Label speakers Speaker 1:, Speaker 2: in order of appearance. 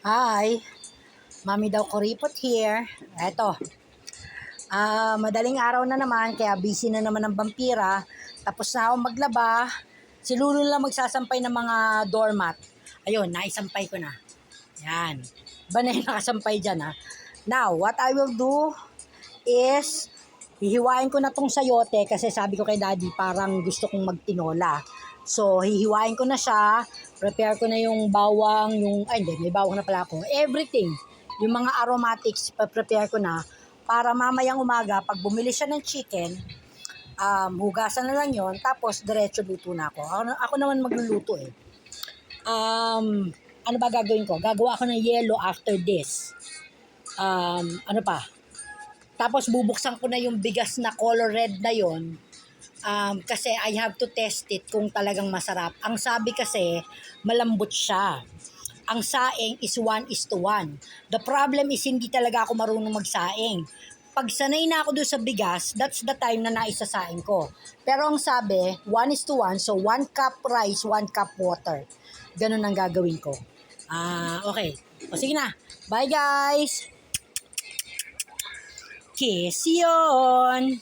Speaker 1: Hi. Mami daw kuripot here. Eto. Ah, madaling araw na naman, kaya busy na naman ang vampira. Tapos na ako maglaba. Si Lulu lang magsasampay ng mga doormat. Ayun, naisampay ko na. Yan. Ba na yung nakasampay dyan, ha? Now, what I will do is, hihiwain ko na tong sayote kasi sabi ko kay daddy, parang gusto kong magtinola. So, hihiwain ko na siya, prepare ko na yung bawang, yung, ay hindi, may bawang na pala ako. Everything, yung mga aromatics, prepare ko na para mamayang umaga, pag bumili siya ng chicken, um, hugasan na lang yon tapos diretso luto na ako. Ako, ako naman magluluto eh. Um, ano ba gagawin ko? Gagawa ako ng yellow after this. Um, ano pa? Tapos bubuksan ko na yung bigas na color red na yon um, kasi I have to test it kung talagang masarap. Ang sabi kasi, malambot siya. Ang saing is 1 is to 1. The problem is hindi talaga ako marunong magsaing. Pag sanay na ako doon sa bigas, that's the time na naisasaing ko. Pero ang sabi, 1 is to 1, so 1 cup rice, 1 cup water. Ganun ang gagawin ko. Ah, okay. O sige na. Bye guys! Kiss yun!